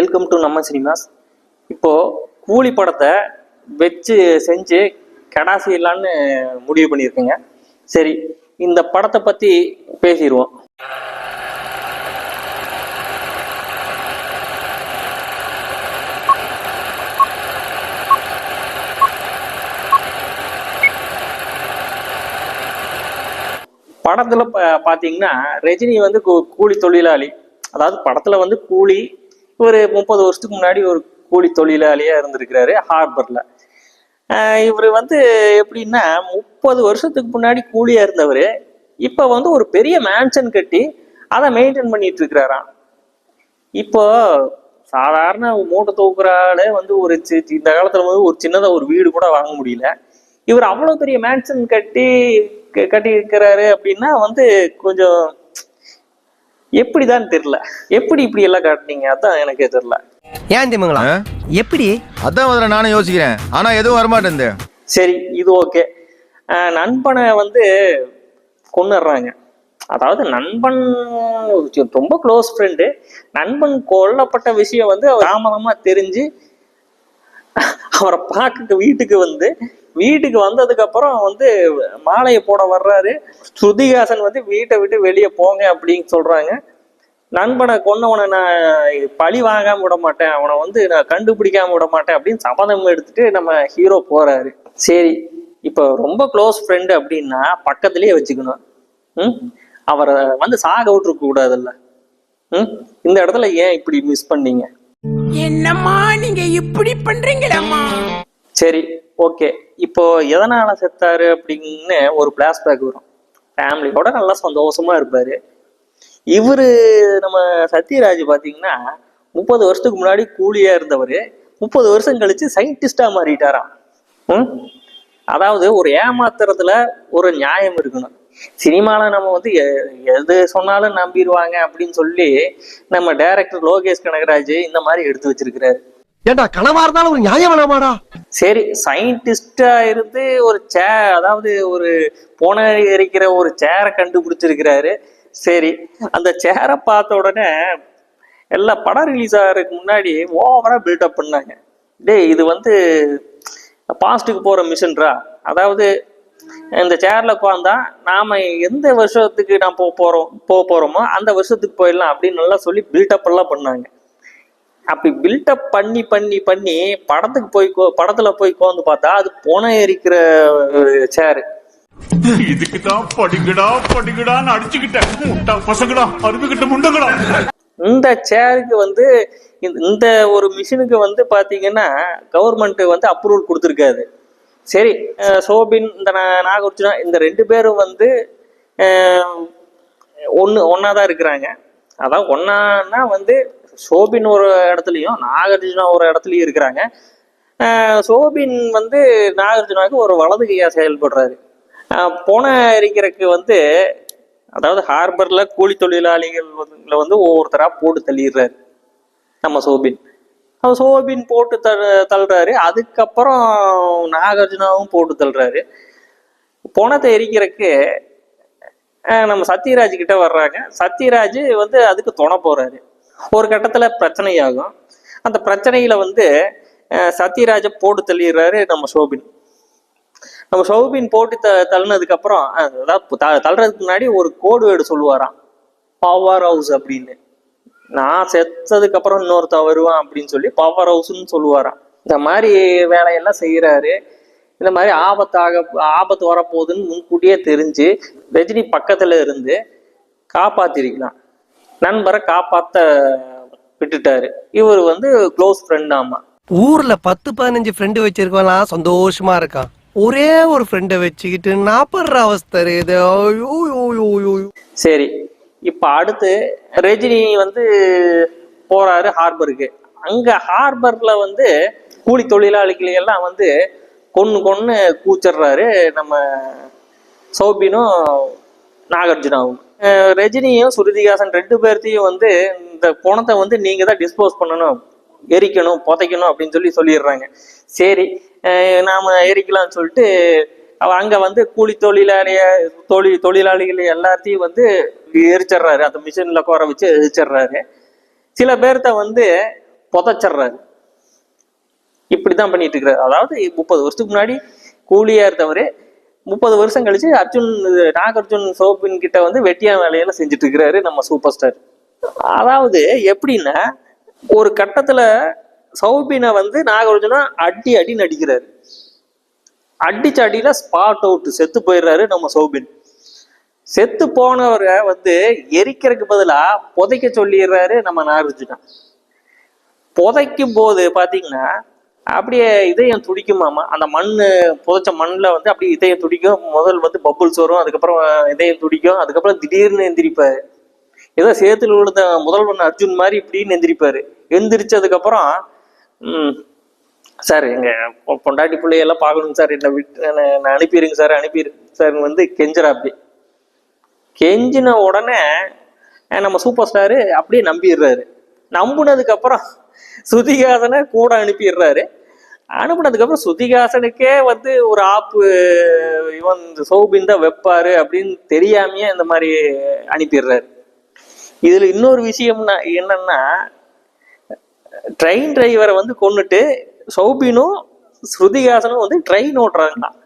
Welcome to நம்ம cinemas. இப்போ கூலி படத்தை வச்சு செஞ்சு கடாசிடலான்னு முடிவு பண்ணியிருக்கேங்க. சரி இந்த படத்தை பற்றி பேசிடுவோம் படத்துல பார்த்தீங்கன்னா ரஜினி வந்து கூ- கூலி தொழிலாளி. அதாவது படத்தில் வந்து கூலி ஒரு முப்பது வருஷத்துக்கு முன்னாடி ஒரு கூலி தொழிலாளியா இருந்திருக்கிறாரு ஹார்பர்ல இவர் வந்து எப்படின்னா முப்பது வருஷத்துக்கு முன்னாடி கூலியா இருந்தவர். இப்போ வந்து ஒரு பெரிய மேன்ஷன் கட்டி அதை மெயின்டைன் பண்ணிட்டு இருக்கிறாராம். இப்போ சாதாரண மூட்டை தூக்குற ஆளே வந்து ஒரு சி- இந்த காலத்துல வந்து ஒரு சின்னதாக ஒரு வீடு கூட வாங்க முடியல. இவர் அவ்வளோ பெரிய மேன்ஷன் கட்டி க- கட்டி இருக்கிறாரு அப்படின்னா வந்து கொஞ்சம் எப்படிதான் தெரியல? எப்படி இப்படி எல்லாம் காட்டுனீங்க? அதான் எனக்கே தெரியல. ஏன் திமுங்களா? எப்படி? அதான் முதல்ல நானும் யோசிக்கிறேன். ஆனா எதுவும் வரமாட்டேன் சரி இது ஓகே. நண்பனை வந்து கொண்டுடுறாங்க அதாவது நண்பன் ரொம்ப க்ளோஸ் ஃப்ரெண்டு நண்பன் கொல்லப்பட்ட விஷயம் வந்து அவர் தாமதமா தெரிஞ்சு அவரை பார்க்க வீட்டுக்கு வந்து வீட்டுக்கு வந்ததுக்கு அப்புறம் வந்து மாலையை போட வர்றாரு. ஸ்ருதிகாசன் வந்து வீட்டை விட்டு வெளியே போங்க அப்படின்னு சொல்றாங்க. நண்பனை கொன்னவனை நான் பழி வாங்காம விட மாட்டேன். அவனை வந்து நான் கண்டுபிடிக்காம விட மாட்டேன் அப்படின்னு சபதம் எடுத்துட்டு நம்ம ஹீரோ போறாரு. சரி இப்போ ரொம்ப க்ளோஸ் ஃப்ரெண்டு அப்படின்னா பக்கத்துலயே வச்சுக்கணும். ம்? அவரை வந்து சாக விட்டுருக்க கூடாதுல்ல. ம்? இந்த இடத்துல ஏன் இப்படி மிஸ் பண்ணீங்க? என்னம்மா நீங்க இப்படி பண்றீங்களம்மா? சரி ஓகே இப்போ எதனால செத்தாரு அப்படின்னு ஒரு பிளாஷ்பேக் வரும். ஃபேமிலியோட நல்லா சந்தோஷமா இருப்பாரு. இவரு நம்ம சத்யராஜ் பாத்தீங்கன்னா முப்பது வருஷத்துக்கு முன்னாடி கூலியா இருந்தவர். முப்பது வருஷம் கழிச்சு சயின்டிஸ்டா மாறிட்டாராம். ம்? அதாவது ஒரு ஏமாத்துறதுல ஒரு நியாயம் இருக்கணும். சினிமால நம்ம வந்து எது சொன்னாலும் நம்பிடுவாங்க அப்படின்னு சொல்லி நம்ம டைரக்டர் லோகேஷ் கனகராஜ் இந்த மாதிரி எடுத்து வச்சிருக்கிறாரு. ஏண்டா கனவா இருந்தாலும் ஒரு நியாயம் வேணாமாடா? சரி சயின்டிஸ்டா இருந்து ஒரு சே அதாவது ஒரு போன எரிக்கிற ஒரு சேரை கண்டுபிடிச்சிருக்கிறாரு. சரி அந்த சேரை பார்த்த உடனே எல்லா படம் ரிலீஸ் ஆகிறதுக்கு முன்னாடி ஓவராக பில்டப் பண்ணாங்க. டேய் இது வந்து பாஸ்ட்டுக்கு போகிற மிஷின்ரா அதாவது இந்த சேரில் உட்காந்தா நாம எந்த வருஷத்துக்கு நான் போக போகிறோம் போக போகிறோமோ அந்த வருஷத்துக்கு போயிடலாம் அப்படின்னு நல்லா சொல்லி பில்டப் எல்லாம் பண்ணாங்க. அப்படி பில்டப் பண்ணி பண்ணி பண்ணி படத்துக்கு போய் படத்தில் போய் உட்காந்து பார்த்தா அது போன இருக்கிற சேரு இதுக்குதான் படிக்கடா படிக்கடான்னு அடிச்சுக்கிட்டேன். முட்டா பசங்கடா அருமைக்கிட்ட முண்டங்கடா. இந்த சேருக்கு வந்து இந்த- இந்த ஒரு மிஷினுக்கு வந்து பாத்தீங்கன்னா கவர்மெண்ட் வந்து அப்ரூவல் கொடுத்துருக்காது சரி சோபின் இந்த நாகர்ஜுனா நாகார்ஜுனா இந்த ரெண்டு பேரும் வந்து ஒன்று ஒன்றா தான் இருக்கிறாங்க. அதான் ஒன்னான்னா வந்து சோபின் ஒரு இடத்துலையும் நாகார்ஜுனா ஒரு இடத்துலையும் இருக்கிறாங்க. சோபின் வந்து நாகார்ஜுனாவுக்கு ஒரு வலது கையாக செயல்படுறாரு. போன எரிக்கிறதுக்கு வந்து அதாவது ஹார்பரில் கூலி தொழிலாளிகள் வந்து ஒவ்வொருத்தராக போட்டு தள்ளிடுறாரு. நம்ம சோபின். அவர் சோபின் போட்டு த தள்ளுறாரு. அதுக்கப்புறம் நாகார்ஜுனாவும் போட்டு தள்ளுறாரு. பணத்தை எரிக்கிறதுக்கு நம்ம சத்யராஜ் கிட்ட வர்றாங்க. சத்யராஜ் வந்து அதுக்கு துணை போறாரு. ஒரு கட்டத்தில் பிரச்சனையாகும். அந்த பிரச்சனையில வந்து சத்யராஜை போட்டு தள்ளிடுறாரு நம்ம சோபின். நம்ம சௌபின் போட்டு த தள்ளினதுக்கு அப்புறம் அதாவது த- தள்ளுறதுக்கு முன்னாடி ஒரு கோடு வேர்டு சொல்லுவாராம். பவர் ஹவுஸ் அப்படின்னு. நான் செத்ததுக்கு அப்புறம் இன்னொருத்தன் வருவான் அப்படின்னு சொல்லி பவர் ஹவுஸ்ன்னு சொல்லுவாராம். இந்த மாதிரி வேலையெல்லாம் செய்யறாரு இந்த மாதிரி ஆபத்தாக ஆபத்து வரப்போகுதுன்னு முன்கூட்டியே தெரிஞ்சு ரஜினி பக்கத்துல இருந்து காப்பாத்திருக்கலாம். நண்பரை காப்பாத்த விட்டுட்டாரு. இவர் வந்து க்ளோஸ் ஃப்ரெண்ட் ஆமா. ஊர்ல பத்து பதினஞ்சு ஃப்ரெண்டு வச்சிருக்கலாம் சந்தோஷமா இருக்கான். ஒரே ஒரு ஃப்ரெண்டை வச்சுக்கிட்டு நாப்படுற அவஸ்தை இது சரி இப்போ அடுத்து ரஜினி வந்து போறாரு ஹார்பருக்கு. அங்க ஹார்பர்ல வந்து கூலி தொழிலாளிகள் எல்லாம் வந்து கொன்னு கொன்னு கூச்சிடுறாரு நம்ம சோபினும் நாகார்ஜுனாவும். ரஜினியும் சுருதிகாசன் ரெண்டு பேர்த்தையும் வந்து இந்த பணத்தை வந்து நீங்க தான் டிஸ்போஸ் பண்ணணும் எரிக்கணும் புதைக்கணும் அப்படின்னு சொல்லி சொல்லிடுறாங்க. சரி நாம எரிக்கலாம்னு சொல்லிட்டு அவ அங்க வந்து கூலி தொழிலாளிய தொழில் தொழிலாளிகள் எல்லாத்தையும் வந்து எரிச்சிடுறாரு. அந்த மிஷின்ல குற வச்சு எரிச்சிடுறாரு. சில பேர்த்த வந்து புதைச்சிடுறாரு. இப்படிதான் பண்ணிட்டு இருக்கிறாரு. அதாவது முப்பது வருஷத்துக்கு முன்னாடி கூலியா இருந்தவர் முப்பது வருஷம் கழிச்சு அர்ஜுன் நாகார்ஜுன் சோபின் கிட்ட வந்து வெட்டியா வேலையெல்லாம் செஞ்சுட்டு இருக்கிறாரு நம்ம சூப்பர் ஸ்டார். அதாவது எப்படின்னா ஒரு கட்டத்துல சௌபினை வந்து நாகார்ஜுனா அடி அடி நடிக்கிறாரு. அடிச்ச அடியில ஸ்பாட் அவுட் செத்து போயிடுறாரு நம்ம சௌபின். செத்து போனவரை வந்து எரிக்கிறதுக்கு பதிலா புதைக்க சொல்லிடுறாரு நம்ம நாகார்ஜுனா. புதைக்கும் போது பாத்தீங்கன்னா அப்படியே இதயம் துடிக்குமாமா அந்த மண் புதைச்ச மண்ணில் வந்து அப்படியே இதயம் துடிக்கும். முதல் வந்து பப்புள்ஸ் வரும் அதுக்கப்புறம் இதயம் துடிக்கும். அதுக்கப்புறம் திடீர்னு எந்திரிப்பாரு. ஏதோ சேத்துல விழுந்த முதல்வன் அர்ஜுன் மாதிரி இப்படின்னு எந்திரிப்பாரு. எந்திரிச்சதுக்கப்புறம் சார் எங்கள் பொண்டாட்டி பிள்ளையெல்லாம் பார்க்கணும் சார். என்னை விட்டு என்னை அனுப்பிடுங்க சார் அனுப்பிடுங்க சார் வந்து கெஞ்சராப்பி கெஞ்சின உடனே நம்ம சூப்பர் ஸ்டாரு அப்படியே நம்பிடுறாரு. நம்பினதுக்கப்புறம் சுதிகாசனை கூட அனுப்பிடுறாரு. அனுப்புனதுக்கப்புறம் சுதிகாசனுக்கே வந்து ஒரு ஆப்பு இவன் இந்த சௌபின் தான் வைப்பாரு அப்படின்னு தெரியாமையே இந்த மாதிரி அனுப்பிடுறாரு. இதில் இன்னொரு விஷயம்னா என்னன்னா ட்ரெயின் டிரைவரை வந்து கொன்னுட்டு சௌபினும் ஸ்ருதிகாசனும் வந்து ட்ரெயின் ஓட்டுறாங்களாம்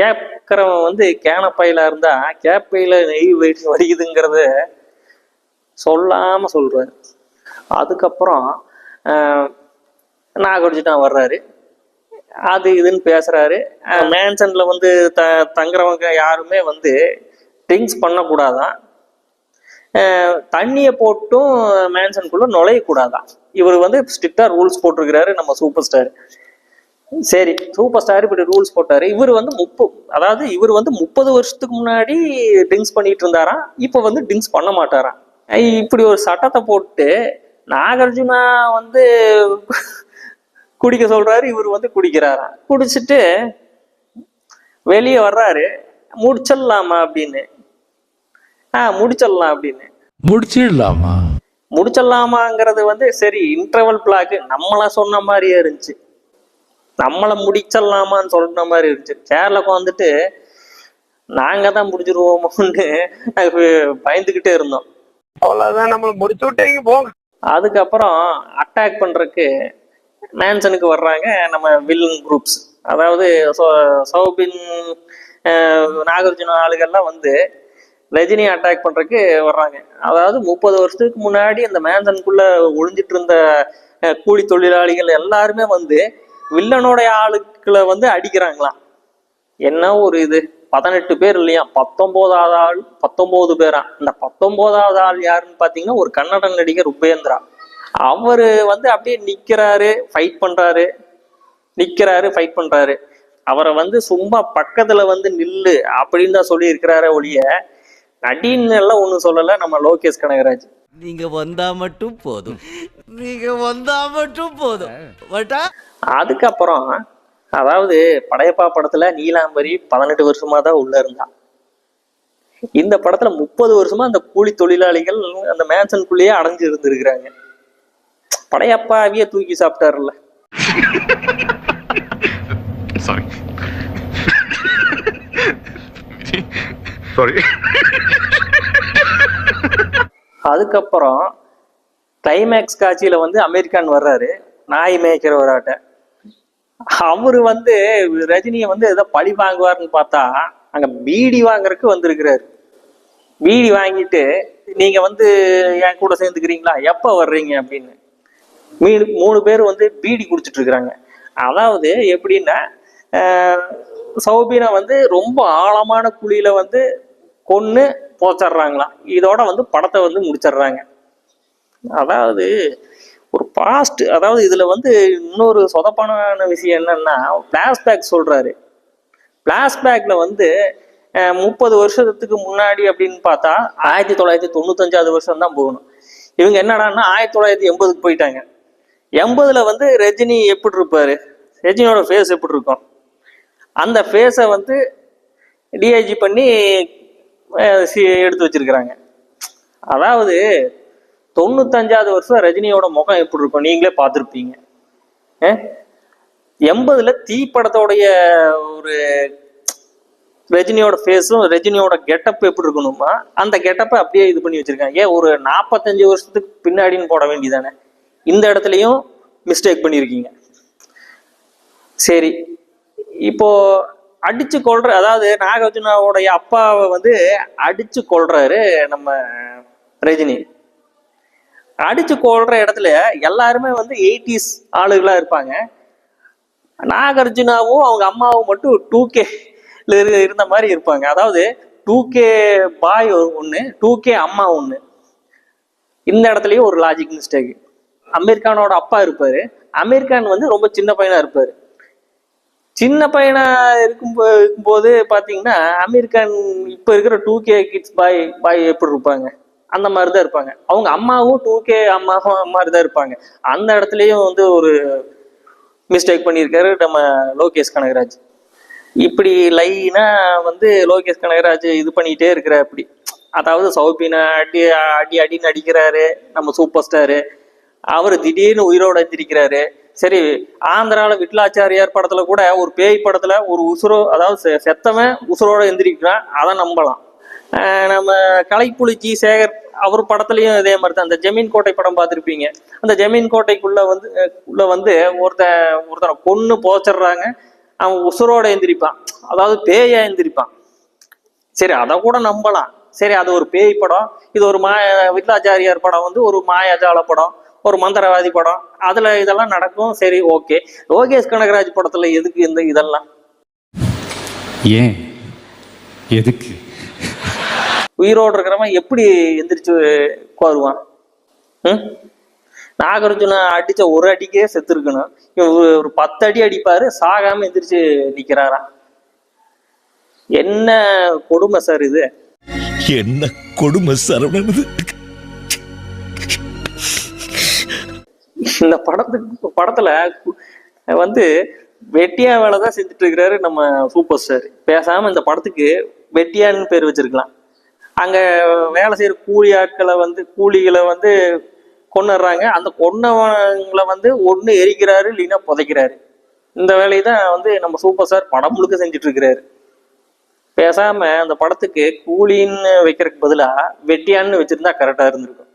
கேட்கறவன் வந்து கேனப்பையில இருந்தா கேப்பையில நெய் வெடி- வடிக்குதுங்கிறத சொல்லாம சொல்றாரு. அதுக்கப்புறம் நாகார்ஜுனா வர்றாரு. அது இதுன்னு பேசுறாரு. மேன்சன்ல வந்து த தங்குறவங்க யாருமே வந்து ட்ரிங்க்ஸ் பண்ணக்கூடாதான். தண்ணியை போட்டும் மேன்சனுக்குள்ள நுழையக்கூடாதான் இவர் வந்து ஸ்ட்ரிக்டா ரூல்ஸ் போட்டிருக்கிறாரு நம்ம சூப்பர் ஸ்டார் சரி சூப்பர் ஸ்டார் இப்படி ரூல்ஸ் போட்டாரு. இவர் வந்து முப்பது அதாவது இவர் வந்து முப்பது வருஷத்துக்கு முன்னாடி ட்ரிங்க்ஸ் பண்ணிட்டு இருந்தாராம் இப்போ வந்து ட்ரிங்க்ஸ் பண்ண மாட்டாராம் இப்படி ஒரு சட்டத்தை போட்டு நாகார்ஜுனா வந்து குடிக்க சொல்றாரு இவர் வந்து குடிக்கிறாராம் குடிச்சிட்டு வெளியே வர்றாரு முடிச்சிடலாமா அப்படின்னு. ஆ முடிச்சிடலாம் அப்படின்னு. முடிச்சிடலாமா? முடிச்சிடலாமாங்கிறது வந்து சரி இன்டர்வல் பிளாக் நம்மள சொன்ன மாதிரியே இருந்துச்சு. நம்மளை முடிச்சிடலாமான்னு சொன்ன மாதிரி இருந்துச்சு. சேர்ல உட்காந்துட்டு நாங்க தான் முடிச்சிருவோமோன்னு பயந்துகிட்டே இருந்தோம். அவ்வளவுதான் நம்ம முடிச்சு விட்டீங்க போங்க அதுக்கப்புறம் அட்டாக் பண்றதுக்கு மேன்சனுக்கு வர்றாங்க நம்ம வில்லன் குரூப்ஸ் அதாவது சௌ- சௌபின் நாகார்ஜுன ஆளுகள்லாம் வந்து ரஜினி அட்டாக் பண்றதுக்கு வர்றாங்க. அதாவது முப்பது வருஷத்துக்கு முன்னாடி அந்த மேன்சனுக்குள்ள ஒழிஞ்சிட்டு இருந்த கூலி தொழிலாளிகள் எல்லாருமே வந்து வில்லனுடைய ஆளுக்களை வந்து அடிக்கிறாங்களாம். என்ன ஒரு இது? பதினெட்டு பேர் இல்லையா? பத்தொன்பதாவது ஆள் பத்தொன்பது பேரா? இந்த பத்தொன்பதாவது ஆள் யாருன்னு பாத்தீங்கன்னா ஒரு கன்னட நடிகர் உபேந்திரா. அவரு வந்து அப்படியே நிக்கிறாரு ஃபைட் பண்றாரு. நிக்கிறாரு ஃபைட் பண்றாரு. அவரை வந்து சும்மா பக்கத்துல வந்து நில்லு அப்படின்னு தான் சொல்லி இருக்கிறாரே ஒழிய நடின்னு எல்லாம் ஒண்ணும் சொல்லல நம்ம லோகேஷ் கனகராஜ். நீங்க வந்தா மட்டும் போதும். நீங்க வந்தா மட்டும் போதும். வட்டா அதுக்கப்புறம் அதாவது படையப்பா படத்துல நீலாம்பரி பதினெட்டு வருஷமா தான் உள்ள இருந்தா. இந்த படத்துல முப்பது வருஷமா அந்த கூலி தொழிலாளிகள் அந்த மேன்சனுக்குள்ளேயே அடைஞ்சு இருந்திருக்கிறாங்க. படையப்பாவிய தூக்கி சாப்பிட்டாருல்ல. சாரி சாரி அதுக்கப்புறம் கிளைமேக்ஸ் காட்சியில் வந்து அமெரிக்கான் வர்றாரு. நாய் மேய்க்கிறவராட்ட அவரு வந்து ரஜினியை வந்து ஏதோ பழி வாங்குவாருன்னு பார்த்தா அங்கே பீடி வாங்குறதுக்கு வந்திருக்கிறாரு. பீடி வாங்கிட்டு நீங்கள் வந்து என் கூட சேர்ந்துக்கிறீங்களா? எப்போ வர்றீங்க? அப்படின்னு. மீன் மூணு பேர் வந்து பீடி குடிச்சிட்டு இருக்கிறாங்க அதாவது எப்படின்னா சௌபீனா வந்து ரொம்ப ஆழமான குழியில வந்து கொன்று போச்சிட்றாங்களாம் இதோட வந்து படத்தை வந்து முடிச்சிடுறாங்க. அதாவது ஒரு பாஸ்ட் அதாவது இதில் வந்து இன்னொரு சொதப்பான விஷயம் என்னன்னா பிளாஷ்பேக் சொல்கிறாரு பிளாஷ்பேக்ல வந்து முப்பது வருஷத்துக்கு முன்னாடி அப்படின்னு பார்த்தா ஆயிரத்தி தொள்ளாயிரத்தி தொண்ணூத்தஞ்சாவது வருஷம் தான் போகணும். இவங்க என்னடான்னா ஆயிரத்தி தொள்ளாயிரத்தி எண்பதுக்கு போயிட்டாங்க. எண்பதுல வந்து ரஜினி எப்படி இருப்பாரு? ரஜினியோட ஃபேஸ் எப்படி இருக்கும்? அந்த ஃபேஸை வந்து டிஐஜி பண்ணி எடுத்து வச்சிருக்கிறாங்க. அதாவது தொண்ணூத்தஞ்சாவது வருஷம் ரஜினியோட முகம் எப்படி இருக்கும் நீங்களே பார்த்துருப்பீங்க. எண்பதுல தீ படத்தோடைய ஒரு ரஜினியோட ஃபேஸும் ரஜினியோட கெட்டப் எப்படி இருக்கணுமா அந்த கெட்டப்பை அப்படியே இது பண்ணி வச்சிருக்காங்க. ஏன் ஒரு நாற்பத்தஞ்சு வருஷத்துக்கு பின்னாடின்னு போட வேண்டியதானே? இந்த இடத்துலையும் மிஸ்டேக் பண்ணியிருக்கீங்க. சரி இப்போ அடிச்சு கொள்ற அதாவது நாகார்ஜுனாவுடைய அப்பாவை வந்து அடிச்சு கொள்றாரு நம்ம ரஜினி. அடிச்சு கொள்ற இடத்துல எல்லாருமே வந்து எயிட்டிஸ் ஆளுகளா இருப்பாங்க. நாகார்ஜுனாவும் அவங்க அம்மாவும் மட்டும் டூ கே இருந்த மாதிரி இருப்பாங்க. அதாவது டூ கே பாய் ஒன்று டூ கே அம்மா ஒன்று இந்த இடத்துலயும் ஒரு லாஜிக் மிஸ்டேக் அமீர் கானோட அப்பா இருப்பாரு. அமீர் கான் வந்து ரொம்ப சின்ன பையனா இருப்பாரு. சின்ன பையனா இருக்கும் இருக்கும்போது பாத்தீங்கன்னா அமெரிக்கன் இப்போ இப்ப இருக்கிற டூ கே கிட்ஸ் பாய் பாய் எப்படி இருப்பாங்க? அந்த மாதிரி தான் இருப்பாங்க. அவங்க அம்மாவும் டூ கே அம்மாவும் மாதிரி தான் இருப்பாங்க. அந்த இடத்துலயும் வந்து ஒரு மிஸ்டேக் பண்ணியிருக்காரு நம்ம லோகேஷ் கனகராஜ். இப்படி லைனா வந்து லோகேஷ் கனகராஜ் இது பண்ணிட்டே இருக்கிற அப்படி. அதாவது சௌபினை அடி அடி அடின்னு அடிக்கிறாரு. நம்ம சூப்பர் ஸ்டாரு அவர் திடீர்னு உயிரோட எந்திரிக்கிறாரு. சரி ஆந்திராவில் விட்லாச்சாரியார் படத்துல கூட ஒரு பேய் படத்துல ஒரு உசுரோ அதாவது செ- செத்தவன் உசுரோட எந்திரிக்கிறான். அதை நம்பலாம். நம்ம கலைப்புலி ஜி சேகர் அவர் படத்துலயும் இதே மாதிரி தான். அந்த ஜமீன் கோட்டை படம் பார்த்துருப்பீங்க. அந்த ஜமீன் கோட்டைக்குள்ள வந்து உள்ள வந்து ஒருத்தன் ஒருத்தனை கொன்று போச்சிடுறாங்க அவன் உசுரோட எந்திரிப்பான். அதாவது பேயா எந்திரிப்பான். சரி அதை கூட நம்பலாம். சரி அது ஒரு பேய் படம். இது ஒரு மாய விட்லாச்சாரியார் படம் வந்து ஒரு மாயாஜால படம். ஒரு மந்திரவாதி படம். அதுல இதெல்லாம் நடக்கும். சரி ஓகே. லோகேஷ் கனகராஜ் படத்துல எதுக்கு இந்த இதெல்லாம்? ஏன்? எதுக்கு? உயிரோடு இருக்கிறவன் எப்படி எந்திரிச்சு கோருவான்? ம்? நாகார்ஜுனா அடிச்ச ஒரு அடிக்கே செத்து இருக்கணும் ஒரு பத்து அடி அடிப்பாரு சாகாம எந்திரிச்சு நிக்கிறாராம். என்ன கொடுமை சார் இது? என்ன கொடுமை சரவணன் இந்த படத்துக்கு படத்துல வந்து வெட்டியா வேலை தான் செஞ்சுட்டு இருக்கிறாரு நம்ம சூப்பர் ஸ்டார். பேசாம இந்த படத்துக்கு வெட்டியான்னு பேர் வச்சிருக்கலாம். அங்க வேலை செய்யற கூலி ஆட்களை வந்து கூலிகளை வந்து கொண்டுடுறாங்க அந்த கொன்னவங்களை வந்து ஒண்ணு எரிக்கிறாரு இல்லைன்னா புதைக்கிறாரு. இந்த வேலையை தான் வந்து நம்ம சூப்பர் ஸ்டார் படம் முழுக்க செஞ்சுட்டு இருக்கிறாரு பேசாம அந்த படத்துக்கு கூலின்னு வைக்கிறதுக்கு பதிலாக வெட்டியான்னு வச்சிருந்தா கரெக்டா இருந்திருக்கும்.